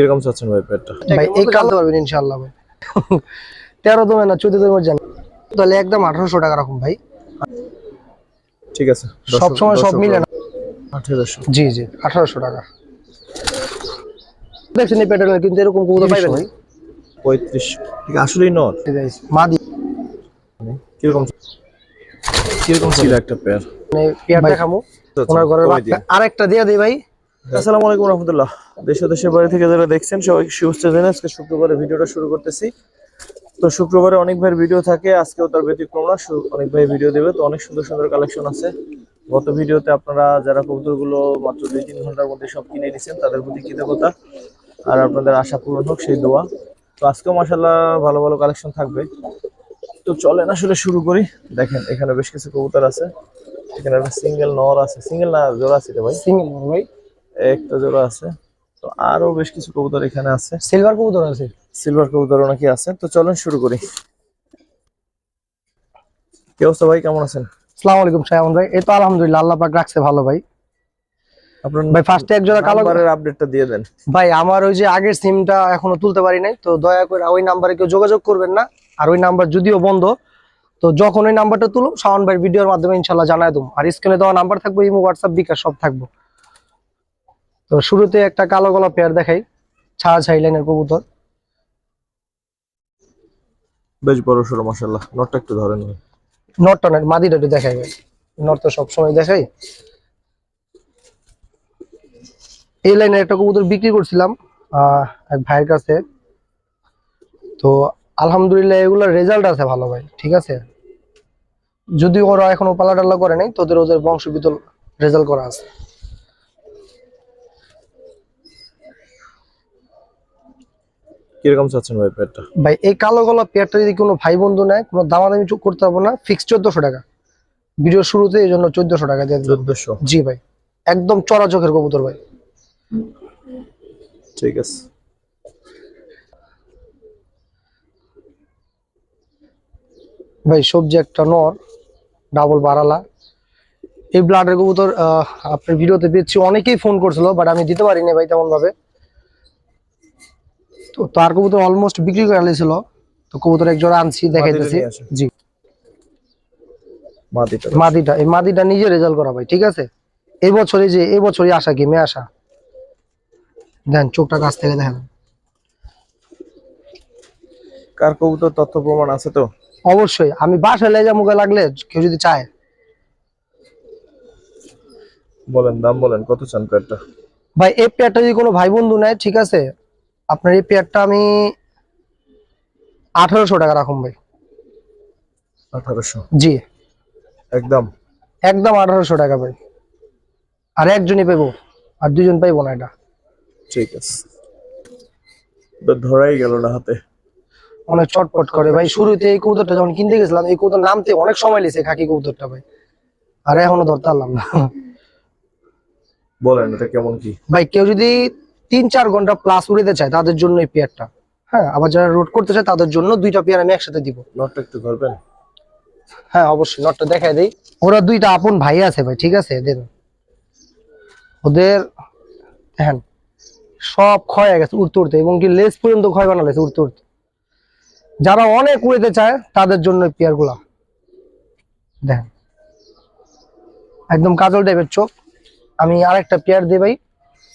কীরকম চাচ্ছেন ভাই পেটটা ভাই এই কালতে পারবেন ইনশাল্লাহ ভাই। তেরো দমে না চোদ্দ দমের জানি। তাহলে একদম আঠারোশো টাকা রাখুন ভাই। ঠিক আছে সব সময় সব মিলে না। আঠেরোশো। জি জি আঠারোশো টাকা। দেখছেন এই প্যাটার্ন কিন্তু এরকম কবুতর পাইবেন? ভাই পঁয়ত্রিশ ঠিক আসলেই নট মাদি। কীরকম কীরকম ছিল একটা পেয়ার মানে পেয়ার দেখামু। ওনার ঘরের আরেকটা দিয়ে দিই ভাই। আসসালামু আলাইকুম রহমতুল্লাহ। দেশ দেশের বাড়ি থেকে যারা দেখছেন, সবাইকে শুভেচ্ছা জানাই আজকে শুক্রবারে ভিডিওটা শুরু করতেছি। তো শুক্রবারে অনেক ভাইয়ের ভিডিও থাকে, আজকেও তার ব্যতিক্রম না অনেক ভাই ভিডিও দেবে। তো অনেক সুন্দর সুন্দর কালেকশন আছে। গত ভিডিওতে আপনারা যারা কবুতরগুলো মাত্র দুই তিন ঘণ্টার মধ্যে সব কিনে নিয়েছেন তাদের প্রতি কৃতজ্ঞতা। আর আপনাদের আশা পূরণ হোক, সেই দোয়া। তো আজকেও মাসাল্লাহ ভালো ভালো কালেকশন থাকবে। তো চলেন আসলে শুরু করি। দেখেন, এখানে বেশ কিছু কবুতর আছে। এখানে একটা সিঙ্গেল নর আছে। সিঙ্গেল না জোড়া আছে ভাই? সিঙ্গেল ভাই। একটা জোড়া আছে। তো আরও বেশ কিছু কবুতর এখানে আছে। সিলভার কবুতর আছে। সিলভার কবুতর নাকি আছে। তো চলেন শুরু করি। কি অবস্থা ভাই? কেমন আছেন? আসসালামু আলাইকুম সায়ামন ভাই। এই তো আলহামদুলিল্লাহ আল্লাহ পাক রাখছে ভালো ভাই। আপনার ভাই ফার্স্টে এক জোড়া কালো আপডেটটা দিয়ে দেন। ভাই আমার ওই যে আগের সিমটা এখনও তুলতে পারি নাই। তো দয়া করে ওই নাম্বারে কেউ যোগাযোগ করবেন না। আর ওই নাম্বার যদিও বন্ধ তো যখন ওই নাম্বারটা তুলো শাওন ভাইয়ের ভিডিওর মাধ্যমে ইনশাল্লাহ জানাই দেবো। আর স্ক্রিনে দেওয়া নাম্বার থাকবে ইমো হোয়াটসঅ্যাপ বিকাশ সব থাকব। তো শুরুতে একটা কালো গলা পেয়ার দেখাই ছাড়া ছাই লাইনের কবুতর। বেশ বড় সড়ো মাসাল্লাহ নটটা একটু ধরেন ভাই। নটটনের মাদিটা একটু দেখাই ভাই। নট তো সবসময় দেখাই। এই লাইনের একটা কবুতর বিক্রি করছিলাম আহ, এক ভাইয়ের কাছে। তো আলহামদুলিল্লাহ এগুলোর রেজাল্ট আছে ভালো ভাই ঠিক আছে? যদিও ওরা এখনও পালা টাল্লা করে নাই তোদের ওদের বংশ বিতল রেজাল্ট করা আছে। কীরকম চাচ্ছেন ভাই পেটটা ভাই এই কালো গলা পেয়ারটা যদি কোনো ভাই বন্ধু নেয় কোনো দামাদামি করতে হবে না ফিক্স চোদ্দশো টাকা। ভিডিও শুরুতে এই জন্য চোদ্দশো টাকা দিয়ে চোদ্দশো? জি ভাই একদম চড়া চোখের কবুতর ভাই। ঠিক আছে। ভাই সবজি একটা নর ডাবল বাড়ালা এই ব্লাডের কবুতর আপনার ভিডিওতে পেয়েছি অনেকেই ফোন করছিল বাট আমি দিতে পারিনি ভাই তেমন ভাবে তো তার কবুতর অলমোস্ট বিক্রি করে আলিছিল তো কবুতর এক জোড়া আনছি দেখাইতেছি। জি। মাদিটা। মাদিটা এই মাদিটা নিজে রেজাল্ট করা ভাই ঠিক আছে? এই বছরে যে এই বছরই আসা গেমে আসা? দেন চোখটা কাছ থেকে দেখেন। কার কবুতর তথ্য প্রমাণ আছে তো? অবশ্যই আমি বাসায় লেজা মুখে লাগলে কেউ যদি চায়। বলেন দাম বলেন কত চান পেটটা ভাই এই পেয়ারটা যদি কোনো ভাই বন্ধু নেয় ঠিক আছে? আপনার এই পেয়ারটা আমি আঠারোশো টাকা রাখুন ভাই। আঠারোশো? জি। একদম? একদম আঠারোশো টাকা ভাই। আর একজনই পাইবো আর দুজন পাইবো না এটা। ঠিক আছে। ধরাই গেল না হাতে। অনেক চটপট করে ভাই। শুরুতে এই কবুতরটা যখন কিনতে গেছিলাম এই কবুতর নামতে অনেক সময় লেছে খাকি কবুতরটা ভাই। আর এখনও ধরতে পারলাম না। বলেন এটা কেমন কি? ভাই কেউ যদি তিন চার ঘণ্টা প্লাস উড়িতে চায় তাদের জন্য এই পেয়ারটা হ্যাঁ আবার যারা রোড করতে চায় তাদের জন্য দুইটা পেয়ার আমি একসাথে দিব। নটটা একটু ধরবেন? হ্যাঁ অবশ্যই নটটা দেখাই দেই। ওরা দুইটা আপন ভাই আছে ভাই ঠিক আছে? দেন ওদের দেখেন সব ক্ষয় হয়ে গেছে উড়তে উড়তে এবং কি লেস পর্যন্ত ক্ষয় বানালেছে উড়তে উড়তে। যারা অনেক উড়িতে চায় তাদের জন্য পেয়ারগুলা। দেখেন একদম কাজল টাইপের চোখ। আমি আরেকটা পেয়ার দিই ভাই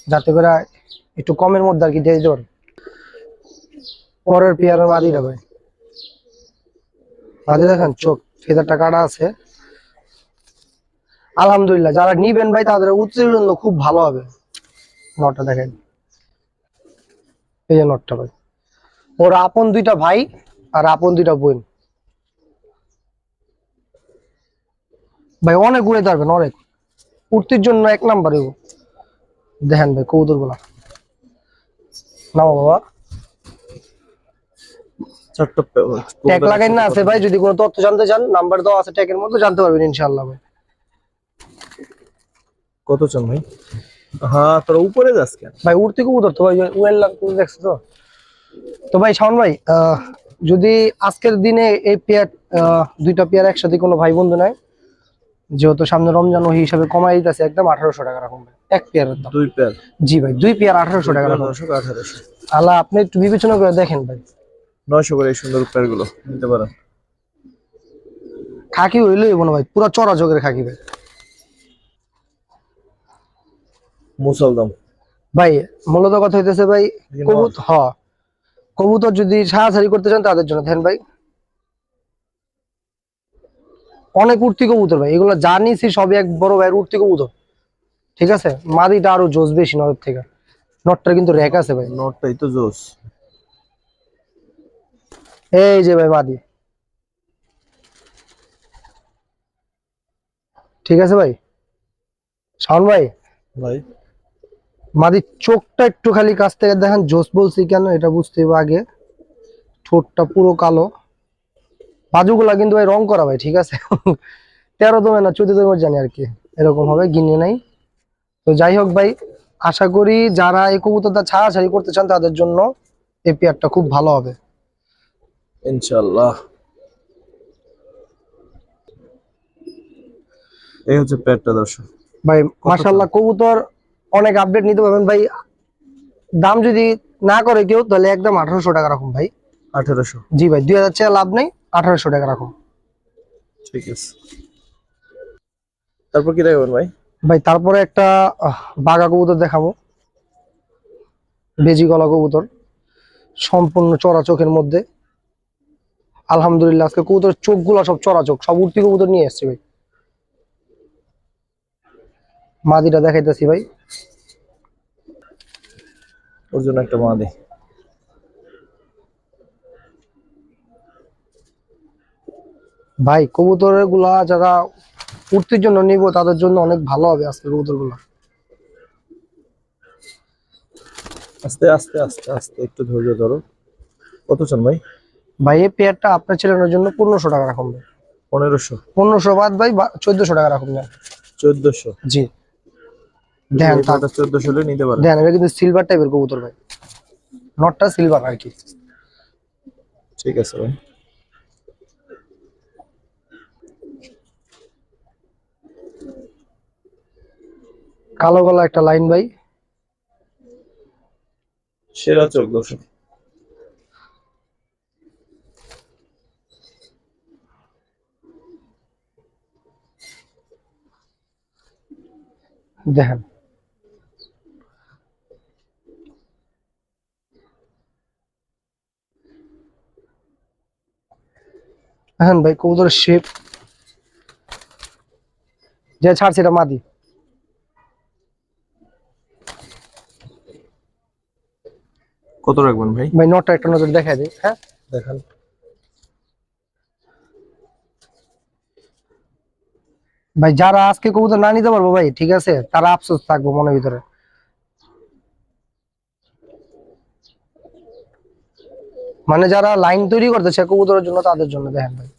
যাতে করে একটু কমের মধ্যে আর কি দিয়ে দিতে পারে পরের পেয়ারের মাদিটা ভাই। মাদি দেখেন, চোখ ফেদারটা কাটা আছে। আলহামদুলিল্লাহ, যারা নিবেন ভাই, তাদের উত্তীর্ণ খুব ভালো হবে। নটটা দেখেন। এই যে নটটা ভাই। ওর আপন দুইটা ভাই আর আপন দুইটা বোন। ভাই, অনেক উড়ে পারবেন অনেক। উঠতির জন্য এক নাম্বার দেখেন ভাই কৌদুরগুলা নাও বাবা। ট্যাগ লাগাই না আছে ভাই যদি কোনো তথ্য জানতে চান নাম্বার দেওয়া আছে ট্যাগের মধ্যে জানতে পারবেন ইনশাআল্লাহ ভাই। কত চান ভাই? হ্যাঁ তোর উপরে যাস কেন? ভাই উড়তে কবুতর তো ভাই ওয়েল দেখছ তো? তো ভাই শাওন ভাই যদি আজকের দিনে এই পেয়ার দুইটা পেয়ার একসাথে কোনো ভাই বন্ধু নাই যেহেতু সামনে রমজান ওই হিসাবে কমাই দিতেছে একদম আঠারোশো টাকা রাখুন এক পেয়ার দুই পেয়ার? জি ভাই দুই পেয়ার আঠারোশো টাকা রাখুন। আঠারোশো আল্লাহ আপনি একটু বিবেচনা করে দেখেন ভাই। নয়শো করে এই সুন্দর পেয়ারগুলো নিতে পারেন। খাকি হইলে হইব না ভাই পুরো চড়া জগের খাকি ভাই। মুসলদম ভাই মূলত কথা হইতেছে ভাই কবুত হ। কবুতর যদি সাহায্য করতে চান তাদের জন্য দেখেন ভাই। অনেক উঠতি কবুতর ভাই। এগুলো জানিছি সবই এক বড় ভাইয়ের উঠতি কবুতর। ঠিক আছে? মাদিটা আরও জোস বেশি নরের থেকে। নটটা কিন্তু র্যাক আছে ভাই। নটটাই তো জোস এই যে ভাই মাদি। ঠিক আছে ভাই? শাওন ভাই? ভাই। মাদির চোখটা একটু খালি কাছ থেকে দেখেন জোস বলছি কেন এটা বুঝতে হবে আগে। ঠোঁটটা পুরো কালো। বাজুগুলা কিন্তু ভাই রং করা ভাই ঠিক আছে? তেরো দমে না চোদ্দ দমের জানি আর কি এরকম হবে গিনে নাই। তো যাই হোক ভাই আশা করি যারা এই কবুতরটা ছাড়াছাড়ি করতে চান তাদের জন্য এই পেয়ারটা খুব ভালো হবে। ইনশাল্লাহ এই হচ্ছে পেয়ারটা দর্শক। ভাই মাশাল্লাহ কবুতর অনেক আপডেট নিতে পারবেন। ভাই দাম যদি না করে কেউ তাহলে একদম আঠারোশো টাকা রাখুন ভাই। আঠারোশো। জি ভাই দুই হাজার লাভ নেই। আঠারোশো টাকা রাখুন ঠিক আছে। তারপর কি দেখাবেন ভাই? ভাই তারপরে একটা বাঘা কবুতর দেখাবো। বেজি গলা কবুতর সম্পূর্ণ চড়া চোখের মধ্যে। আলহামদুলিল্লাহ আজকে কবুতর চোখগুলো সব চড়া চোখ সব উঠতি কবুতর নিয়ে এসছি ভাই। মাদিটা দেখাইতেছি ভাই। ওর জন্য একটা মা ভাই কবুতরগুলা যারা উঠতির জন্য নিব তাদের জন্য অনেক ভালো হবে আজকে কবুতরগুলা আস্তে আস্তে আস্তে আস্তে একটু ধৈর্য ধরো। কত চান ভাই? ভাই এই পেয়ারটা আপনার ছেলের জন্য পনেরোশো টাকা রাখুন ভাই। পনেরোশো? পনেরোশো বাদ ভাই চোদ্দশো টাকা রাখুন ভাই। চোদ্দশো? জি। দেখেন থাক। চোদ্দশো নিতে পারেন। দেখেন এটা কিন্তু সিলভার টাইপের কবুতর ভাই। নটটা সিলভার আর কি। ঠিক আছে ভাই। কালো গলা একটা লাইন ভাই। সেরা চোখ দর্শক। দেখেন। হ্যাঁ ভাই কবুতরের শেপ যে ছাড়ছে এটা মাদি। কত রাখবেন ভাই? ভাই নটটা একটা নজর দেখাই দিই হ্যাঁ? দেখান। ভাই যারা আজকে কবুতর না নিতে পারব ভাই ঠিক আছে? তারা আফসোস থাকব মনের ভিতরে। মানে যারা লাইন তৈরি করতেছে কবুতরের জন্য তাদের জন্য দেখেন ভাই।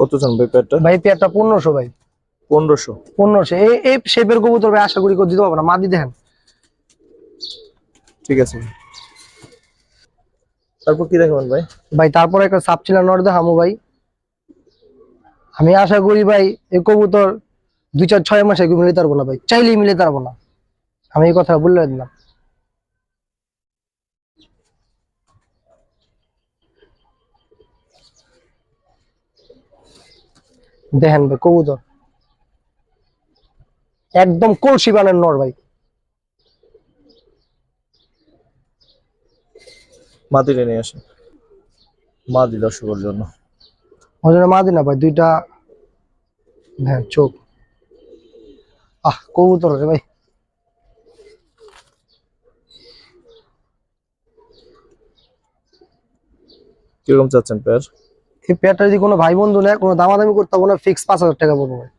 কত চান ভাই পেয়ারটা? ভাই পেয়ারটা পনেরোশো ভাই। পনেরোশো। পনেরোশো। এই শেপের কবুতর ভাই আশা করি দিতে পারব না। মাদি দেখেন। ঠিক আছে। তারপর কি দেখাবেন ভাই? ভাই তারপরে একটা সাপচিলা নর দেখামো ভাই। আমি আশা করি ভাই এই কবুতর দুই চার ছয় মাসে মিলে পারব না ভাই। চাইলেই মিলে পারব না। আমি এই কথা বললে দিলাম। দেখেন ভাই কবুতর। একদম কলসি বানের নর ভাই। মাদি নিয়ে আসেন। মাদি দর্শকের জন্য। ওই জন্য মাদি না ভাই দুইটা হ্যাঁ চোখ। আহ কবুতর রে ভাই। কীরকম চাচ্ছেন পেয়ার এই পেয়ারটা যদি কোনো ভাই বন্ধু নেয় কোনো দামাদামি করতে হবে না ফিক্স পাঁচ হাজার টাকা পড়ব ভাই।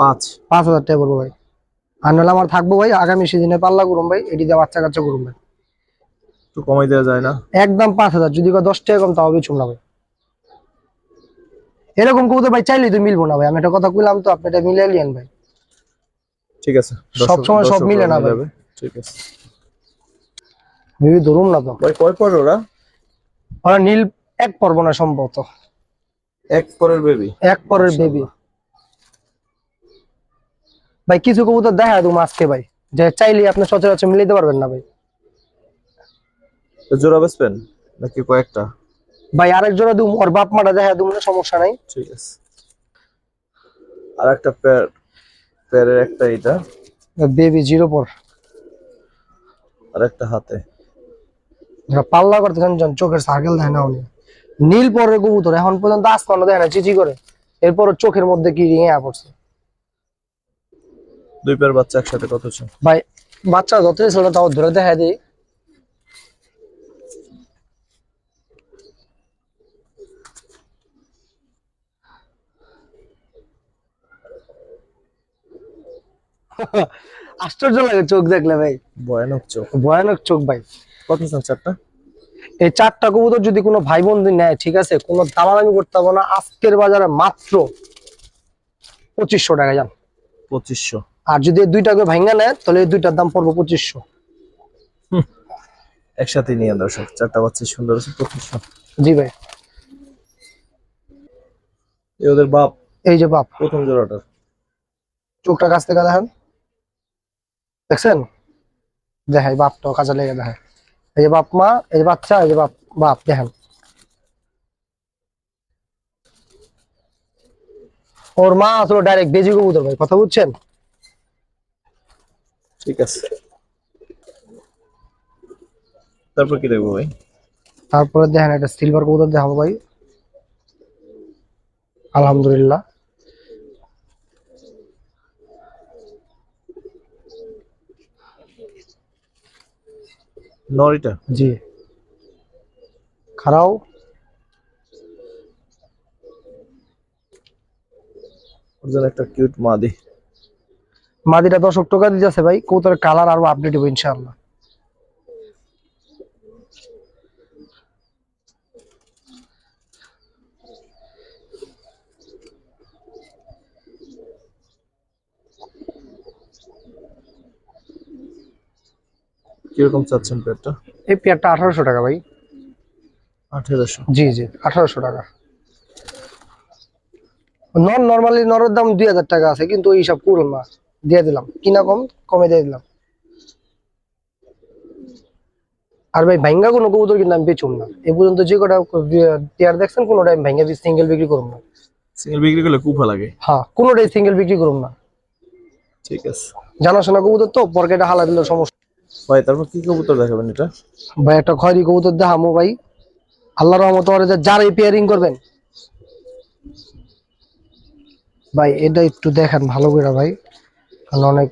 পাঁচ। পাঁচ হাজার টাকা পড়ব ভাই। আর নাহলে আমার থাকব ভাই আগামী সিজনে পাল্লা করুন ভাই এটি দিয়ে বাচ্চা কাচ্চা করুন ভাই। একটু কমাই দেওয়া যায় না? একদম পাঁচ হাজার যদি দশ টাকা কম তাও বেচুম না ভাই। এরকম কবুতর ভাই চাইলেই তো মিলবো না ভাই আমি একটা কথা কইলাম তো আপনি এটা মিলে লিয়েন ভাই। ঠিক আছে সবসময় সব মিলে না ভাই। ঠিক আছে। ভেবে ধরুন না তো। ভাই কয় পর ওরা? ওরা নীল এক পর্ব না সম্ভবত। এক পরের বেবি এক পরের বেবি ভাই কিছু কবুতর দেখা তুমি আজকে ভাই। যে চাইলে আপনি সচরাচর মিলাইতে পারবেন না ভাই। জোড়া বেচবেন নাকি কয়েকটা? ভাই আরেক জোড়া দুম ওর বাপ মাটা দেখা দুম না সমস্যা নাই। ঠিক আছে। আর একটা প্যার প্যারের একটা এটা বেবি জিরো পর। আর একটা হাতে পাল্লা করতে জান চোখের সার্কেল দেয় না উনি। নীল পরের কবুতর এখন পর্যন্ত আসমানো দেয় না চিচি করে। এরপর চোখের মধ্যে কি রিঙে পড়ছে। দুই পেয়ার বাচ্চা একসাথে কত ছিল ভাই বাচ্চা যতই ছিল তাও ধরে দেখা দিই। আশ্চর্য লাগে চোখ দেখলে ভাই। ভয়ানক চোখ। ভয়ানক চোখ ভাই। কত চান চারটা? এই চারটা কবুতর যদি কোনো ভাই বন্ধু নেয় ঠিক আছে কোনো দামাদামি করতে হবে না। আজকের বাজারে মাত্র পঁচিশশো টাকা যান। পঁচিশশো। আর যদি দুইটা করে ভাঙ্গা নেয় তাহলে দুইটার দাম পড়ব পঁচিশশো। একসাথে নিয়ে দর্শক চারটা বাচ্চা সুন্দর আছে পঁচিশশো। জি ভাই। এই ওদের বাপ? এই যে বাপ। প্রথম জোড়াটার চোখটা কাছ থেকে দেখেন। দেখছেন? দেখাই বাপটাও কাজে লেগে দেখায় এই যে বাপ মা এই যে বাচ্চা এই যে বাপ বাপ দেখেন। ওর মা আসলে ডাইরেক্ট বেজি কবুতর ভাই কথা বুঝছেন? ঠিক আছে। তারপর কি দেখব ভাই? তারপরে দেখেন একটা সিলভার কবুতর দেখাবো ভাই। আলহামদুলিল্লাহ। নরিটা? জি। খারাও। ওর জন্য একটা কিউট মাদি। মাদিটা দশক টাকা দিতেছে ভাই কবুতরের কালার আরও আপডেট হবে ইনশাআল্লাহ। কীরকম চাচ্ছেন পেয়ারটা? এই পেয়ারটা আঠারোশো টাকা ভাই। আঠেরোশো? জি জি আঠারোশো টাকা। নন নর্মালি নরের দাম দুই হাজার টাকা আছে কিন্তু ওই হিসাব করুন না দিয়ে দিলাম। কিনা কম কমে দিয়ে দিলাম। আর ভাই ভাঙ্গা কোনো কবুতর কিন্তু আমি বেচুম না। এ পর্যন্ত যে কটা পেয়ার দেখছেন কোনোটাই আমি ভাঙ্গা সিঙ্গেল বিক্রি করুম না। সিঙ্গেল বিক্রি করলে কুফা লাগে। হ্যাঁ কোনোটাই সিঙ্গেল বিক্রি করুম না। ঠিক আছে। জানাশোনা কবুতর তো পরকেটা হালা দিলে সমস্যা। ভাই তারপর কি কবুতর দেখাবেন এটা? ভাই একটা খয়রি কবুতর দেখামো ভাই। আল্লাহ রহমত ওরে যে যারাই পেয়ারিং করবেন। ভাই এটা একটু দেখেন ভালো করে ভাই। কারণ অনেক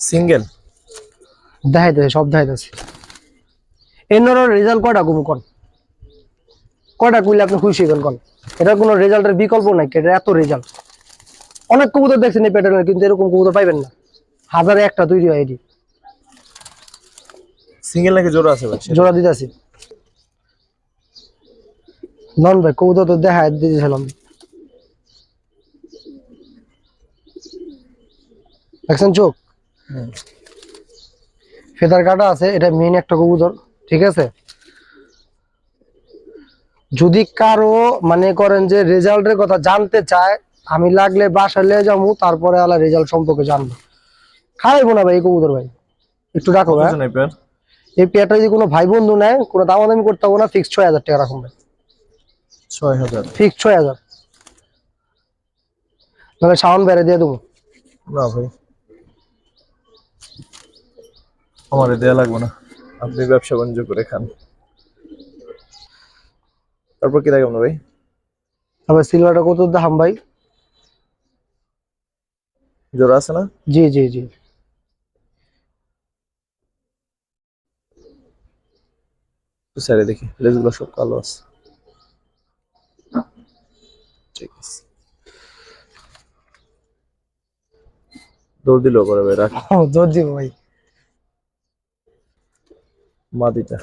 সিঙ্গেল? দেখাইতেছে সব দেখাইতেছে এর রেজাল্ট কয়টা গুম কন? কয়টা কুইলে আপনি খুশি হবেন কন? এটা কোনো রেজাল্টের বিকল্প নাই এটা এত রেজাল্ট অনেক কবুতর দেখছেন এই প্যাটার্নের কিন্তু এরকম কবুতর পাইবেন না। হাজারে একটা তৈরি হয় এটি। সিঙ্গেল নাকি জোড়া আছে জোড়া দিতেছি। নন ভাই কবুতর তো দেখা দিয়েছিলাম দেখছেন চোখ? ফেদার কাটা আছে এটা মেইন একটা কবুতর ঠিক আছে? যদি কারও মানে করেন যে রেজাল্টের কথা জানতে চায় আমি লাগলে বাসায় নিয়ে যাব তারপরে আলা রেজাল্ট সম্পর্কে জানব। খাইবো না ভাই এই কবুতর ভাই। একটু রাখো ভাই এই পেয়ার? পেয়ারটা যদি কোনো ভাই বন্ধু নেয় কোনো দামাদামি করতে হবে না ফিক্স ছয় হাজার টাকা রাখুন ভাই। ছয় হাজার। ফিক্স ছয় হাজার। নাহলে সাউন্ড বেড়ে দিয়ে দেবো। না ভাই। আমার দেয়া লাগবে না। আপনি ব্যবসা বাণিজ্য করে খান। তারপর কি দেখাবেন ভাই? তারপর সিলভারটা কত দাম ভাই? জোড়া আছে না? জি জি জি। সাইডে দেখি। লেজগুলো সব কালো আছে। ঠিক আছে। দৌড় দিলেও করে ভাই রাখ। জোর দিব ভাই। মাদিটা।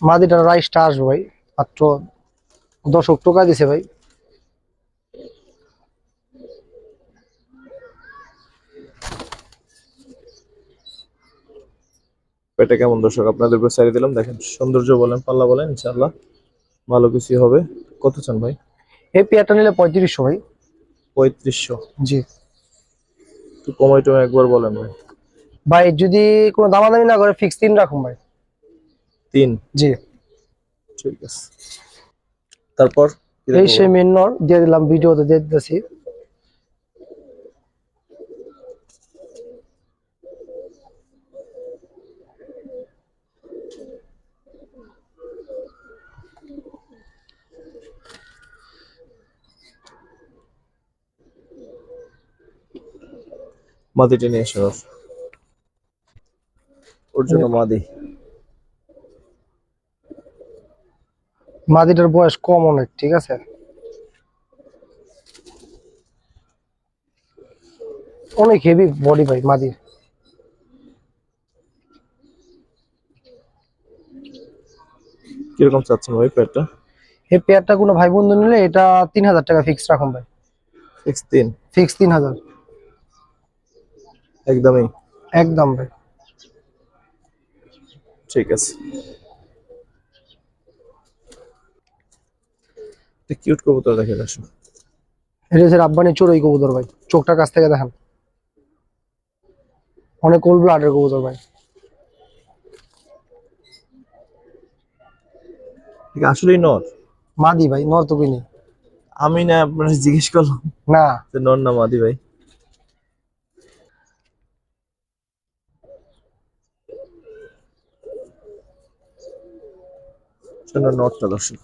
মাদিটার রাইসটা আসবে ভাই মাত্র দশক টাকা দিছে ভাই। পেটে কেমন দর্শক? আপনাদের উপর সারি দিলাম। দেখেন সৌন্দর্য বলেন পাল্লা বলেন ইনশাআল্লাহ। ভালো কিছু হবে। কত চান ভাই? এই পেয়ারটা নিলে পঁয়ত্রিশশো ভাই। পঁয়ত্রিশশো? জি। একটু কমাই টমাই একবার বলেন ভাই। ভাই যদি কোনো দামাদামি না করে ফিক্স তিন রাখুন ভাই। তিন? জি। ঠিক আছে। তারপর এই সেই সে মেন নর দিয়ে দিলাম ভিডিওতে দিয়ে দিতেছি। মাদিটা নিয়ে এসো। ওর। জন্য মাদি। মাদিটার বয়স কম অনেক ঠিক আছে? অনেক হেভি বডি ভাই মাদি কীরকম চাচ্ছেন ভাই পেটটা এই পেয়ারটা কোনো ভাই বন্ধু নিলে এটা তিন হাজার টাকা ফিক্স রাখুন ভাই। ফিক্স তিন? ফিক্স তিন হাজার। একদমই। একদম ভাই। ঠিক আছে। কিউট কবুতর দেখে আসো এটা হচ্ছে রাব্বানি চড়ুই কবুতর ভাই। চোখটার কাছ থেকে দেখান। অনেক কোল ব্লাডের কবুতর ভাই। ঠিক আসলেই নর। মাদি ভাই নর তো কিনি আমি না আপনার জিজ্ঞেস করলাম। না। নর না মাদি ভাই? শোনো নটটা দর্শক।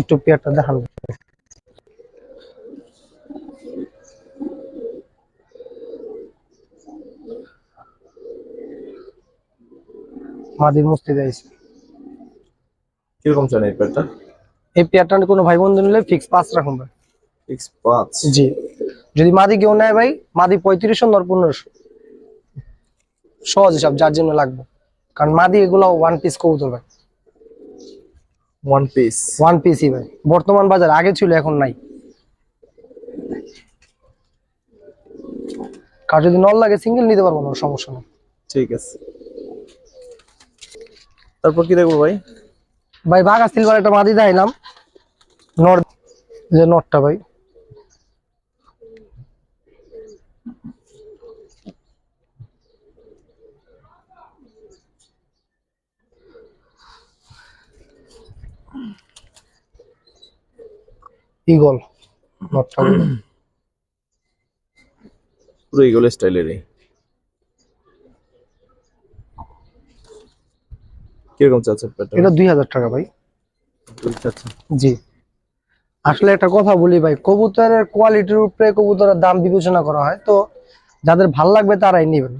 একটু পেয়ারটা দেখান। মাদির মুস্তি দিয়েছে। কীরকম চান এই পেটটা এই পেয়ারটা কোনো ভাই বন্ধু নিলে ফিক্স পাঁচ রাখুন ভাই। ফিক্স পাঁচ? জি। যদি মাদি কেউ নেয় ভাই মাদি পঁয়ত্রিশশো নর পনেরোশো। সহজ হিসাব যার জন্য লাগবে। কারণ মাদি এগুলো ওয়ান পিস কবুতর ভাই। ওয়ান পিস ওয়ান পিসই ভাই। বর্তমান বাজার আগে ছিল এখন নাই। কার যদি নল লাগে সিঙ্গেল নিতে পারব না সমস্যা নেই। ঠিক আছে। তারপর কি দেখব ভাই? ভাই বাঘা সিলভার একটা মাদি দেখাইলাম। নর যে নটটা ভাই। ইগল নটটা পুরো ইগল স্টাইলেরই। কীরকম চাচ্ছে এটা দুই হাজার টাকা ভাই। জি। আসলে একটা কথা বলি ভাই কবুতরের কোয়ালিটির উপরে কবুতরের দাম বিবেচনা করা হয় তো যাদের ভালো লাগবে তারাই নেবেন।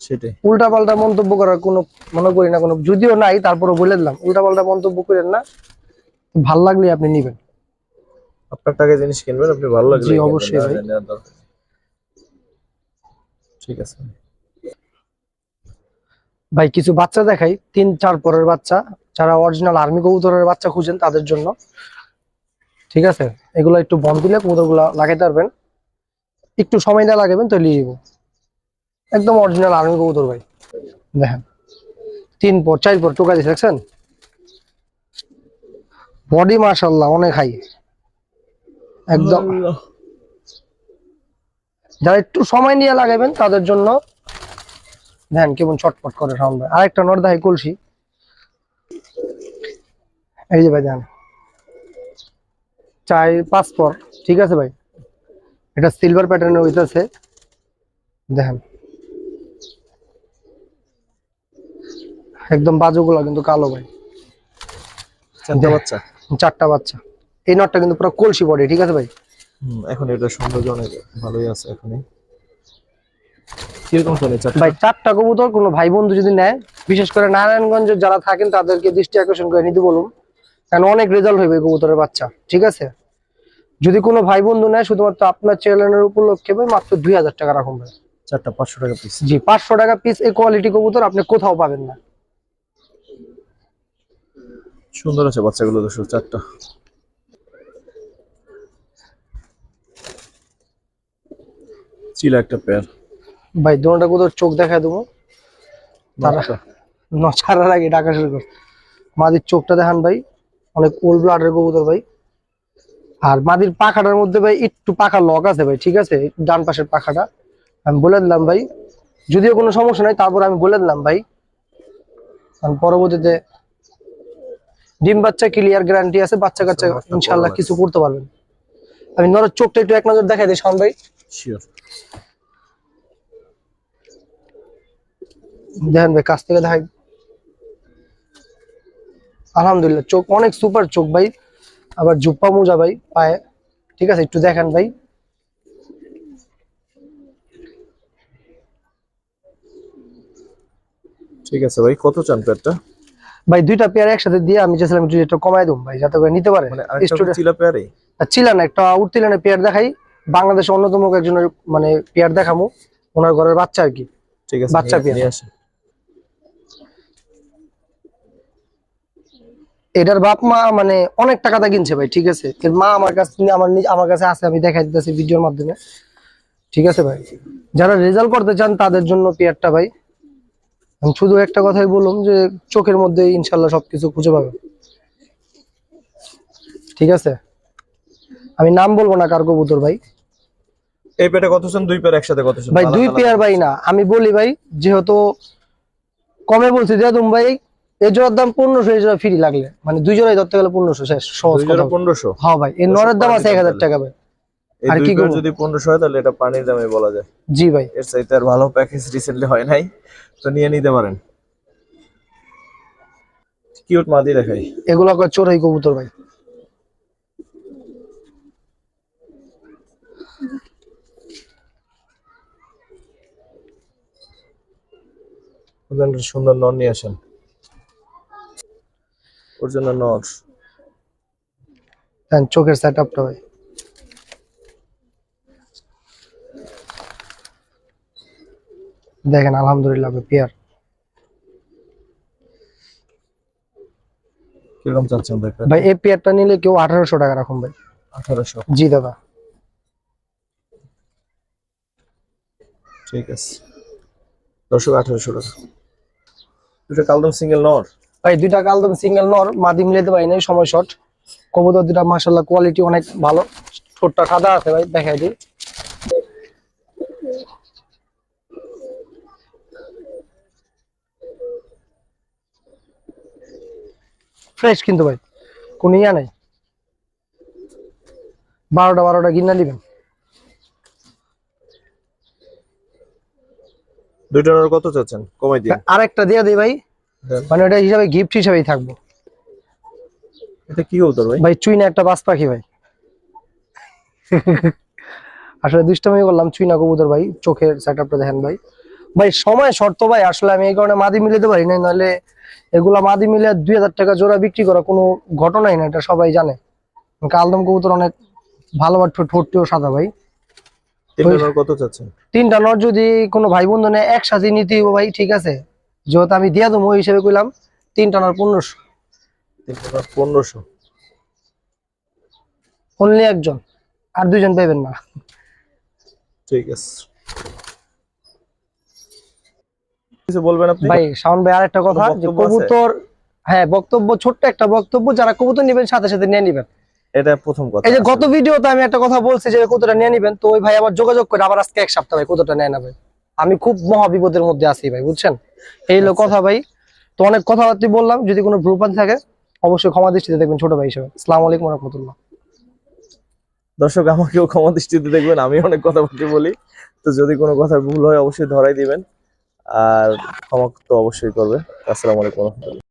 সেটাই। উল্টা পাল্টা মন্তব্য করার কোনো মনে করি না কোনো যদিও নাই তারপরে বলে দিলাম উল্টা পাল্টা মন্তব্য করেন না ভালো লাগলে আপনি নেবেন। আপনার টাকায় জিনিস কিনবেন আপনি ভালো লাগলে জি, অবশ্যই ভাই। ঠিক আছে। ভাই কিছু বাচ্চা দেখাই। তিন চার পরের বাচ্চা। যারা অরিজিনাল আর্মি কবুতরের বাচ্চা খুঁজেন তাদের জন্য। ঠিক আছে? এগুলো একটু বন্ধ দিলে কবুতরগুলো লাগাইতে পারবেন। একটু সময় না লাগাবেন তো নিয়ে যাব একদম অরিজিনাল আর্মি কবুতর ভাই। দেখেন। তিন পর চার পর টোকা দিয়েছে দেখছেন? বডি মাশাল্লাহ অনেক হাই একদম। যারা একটু সময় নিয়ে লাগাবেন তাদের জন্য দেখেন কেমন চটপট করে সাউন্ড ভাই আরেকটা নর দেখাই কলসি। এই যে ভাই দেখেন চাই পাঁচ পর ঠিক আছে ভাই? এটা সিলভার প্যাটার্নের হইতেছে। দেখেন একদম বাজুগুলা কিন্তু কালো ভাই। চারটা বাচ্চা। চারটা বাচ্চা। এই নটটা কিন্তু পুরো কলসি বডি ঠিক আছে ভাই? এখন এটা সৌন্দর্য অনেক ভালোই আছে এখনই। কীরকম চলে চারটা? ভাই চারটা কবুতর কোনো ভাই বন্ধু যদি নেয় বিশেষ করে নারায়ণগঞ্জে যারা থাকেন তাদেরকে দৃষ্টি আকর্ষণ করে নিতে বলুন। কারণ অনেক রেজাল্ট হইবে কবুতরের বাচ্চা ঠিক আছে? যদি কোনো ভাই বন্ধু নেয় শুধুমাত্র আপনার চ্যানেলের উপলক্ষে ভাই মাত্র দুই হাজার টাকা রাখুন ভাই। চারটা পাঁচশো টাকা পিস জি পাঁচশো টাকা পিস এই কোয়ালিটি কবুতর আপনি কোথাও পাবেন না। সুন্দর আছে বাচ্চাগুলো দর্শক চারটা। ছিল একটা পেয়ার ভাই দুটা কোথাও চোখ দেখায় দেবো। তারা নছাড়ার আগে ডাকা শুরু কর। মাদির চোখটা দেখান ভাই অনেক ওল্ড ব্লাডের কবুতর ভাই। আর মাদির পাখাটার মধ্যে ভাই একটু পাখা লক আছে ভাই ঠিক আছে? ডান পাশের পাখাটা। আমি বলে দিলাম ভাই যদিও কোনো সমস্যা নাই তারপর আমি বলে দিলাম ভাই। কারণ পরবর্তীতে ডিম বাচ্চা ক্লিয়ার গ্যারান্টি আছে বাচ্চা কাচ্চা আচ্ছা, ইনশাল্লাহ কিছু করতে পারবেন। আমি নরের চোখটা একটু এক নজর দেখাই দিই শাওন ভাই। শিওর দেখেন ভাই কাছ থেকে দেখাই। আলহামদুলিল্লাহ চোখ অনেক সুপার চোখ ভাই। আবার জুপ্পা মোজা ভাই পায়ে। ঠিক আছে একটু দেখেন ভাই। ঠিক আছে ভাই কত চান পেয়ারটা ভাই দুইটা পেয়ার একসাথে দিয়ে আমি চাইছিলাম একটু কমাই দেবো ভাই যাতে করে নিতে পারে। মানে চিলা পেয়ারই ছিল না একটা উঠতিলেনে পেয়ার দেখাই। বাংলাদেশের অন্যতম একজনের মানে পেয়ার দেখামু ওনার ঘরের বাচ্চা আর কি। ঠিক আছে বাচ্চা পেয়ার। এটার বাপ মা মানে অনেক টাকাটা কিনছে ভাই ঠিক আছে? এর মা আমার কাছে আমার আমার কাছে আছে আমি দেখাই দিতেছি ভিডিওর মাধ্যমে। ঠিক আছে ভাই? যারা রেজাল্ট করতে চান তাদের জন্য পেয়ারটা ভাই আমি শুধু একটা কথাই বললাম যে চোখের মধ্যে ইনশাল্লাহ সবকিছু খুঁজে পাবে ঠিক আছে? আমি নাম বলব না কার কবুতর ভাই। এই পেয়ারটা কত চান দুই পেয়ার একসাথে কত চান ভাই দুই পেয়ার ভাই না আমি বলি ভাই যেহেতু কমে বলছি যে তুমি ভাই এই জোড়ার দাম পনেরোশো এই জোড়া ফ্রি লাগলে। মানে দুই জোড়াই ধরতে গেলে পনেরোশো শেষ সহজ পনেরোশো? হ্যাঁ ভাই এর নরের দাম আছে এক হাজার টাকা ভাই। আর কি যদি পনেরোশো হয় তাহলে এটা পানির দামে বলা যায়। জি ভাই। এর চাইতে আর ভালো প্যাকেজ রিসেন্টলি হয় নাই তো নিয়ে নিতে পারেন। কিউট মাদি দেখাই। এগুলো চোরাই কবুতর ভাই। সুন্দর নর নিয়ে আসেন। ওর জন্য নর। চোখের সেট আপটা ভাই। দেখেন আলহামদুলিল্লাহ পেয়ার কীরকম চাচ্ছেন ভাই ভাই এই পেয়ারটা নিলে কেউ আঠারোশো টাকা রাখুন ভাই। আঠারোশো। জি দাদা। ঠিক আছে। দর্শক আঠারোশো দুটো কালদম সিঙ্গেল নর। ভাই, দুইটা কালদম সিঙ্গেল নর, মাদি মিলাতে পারি নাই, সময় শর্ট কবুতর দুটা মাসাল্লাহ কোয়ালিটি অনেক ভালো। ঠোঁটটা সাদা আছে ভাই, দেখাই দিই। ফ্রেশ কিন্তু ভাই, কোন ইয়া নাই। বারোটা বারোটা কিনা দিবেন। দুইটা নর কত চাচ্ছেন? কমাই দিন। আরেকটা দিয়ে দিই ভাই। মানে ওটা হিসাবে গিফট হিসাবেই থাকব। এটা কি হতো ভাই? ভাই চুইনা একটা বাস পাখি ভাই। আসলে দুষ্টমি করলাম চুইনা কবুতর ভাই চোখের সেট আপটা দেখেন ভাই। ভাই সময় শর্ত ভাই আসলে আমি এই কারণে মাদি মিলাতে পারি না নাহলে এগুলা মাদি মিলে দুই হাজার টাকা জোড়া বিক্রি করা কোনো ঘটনাই না এটা সবাই জানে। কালদম কবুতর অনেক ভালো ঠোঁটটিও সাদা ভাই। তিনটা কত চাচ্ছেন? তিনটা নট যদি কোনো ভাই বন্ধু নেয় একসাথে নিতে ভাই ঠিক আছে? যেহেতু আমি দিয়া দেবো ওই হিসেবে কইলাম তিনটা নট পনেরোশো। তিনটা নর পনেরোশো। অনলি একজন আর দুইজন পাইবেন না। ঠিক আছে। কিছু বলবেন আপনি? ভাই শাওন ভাই আরেকটা কথা যে কবুতর হ্যাঁ বক্তব্য ছোট্ট একটা বক্তব্য যারা কবুতর নেবেন সাথে সাথে নিয়ে নিবেন। এটা প্রথম কথা এই যে গত ভিডিওতে আমি একটা কথা বলছি যে কতটা নিয়ে নিবেন তো ওই ভাই আবার যোগাযোগ করে আবার আজকে এক সপ্তাহ ভাই কতটা নেয় না ভাই আমি খুব মহা বিপদের মধ্যে আছি ভাই বুঝছেন? এই হলো কথা ভাই। তো অনেক কথাবার্তা বললাম যদি কোনো ভ্রুপান থাকে অবশ্যই ক্ষমা দৃষ্টিতে দেখবেন ছোট ভাই হিসেবে। আসসালামু আলাইকুম রহমতুল্লাহ দর্শক আমাকেও ক্ষমা দৃষ্টিতে দেখবেন আমি অনেক কথা বলি। তো যদি কোনো কথা ভুল হয় অবশ্যই ধরাই দিবেন। আর ক্ষমা তো অবশ্যই করবে আসসালামু আলাইকুম রহমতুল্লাহ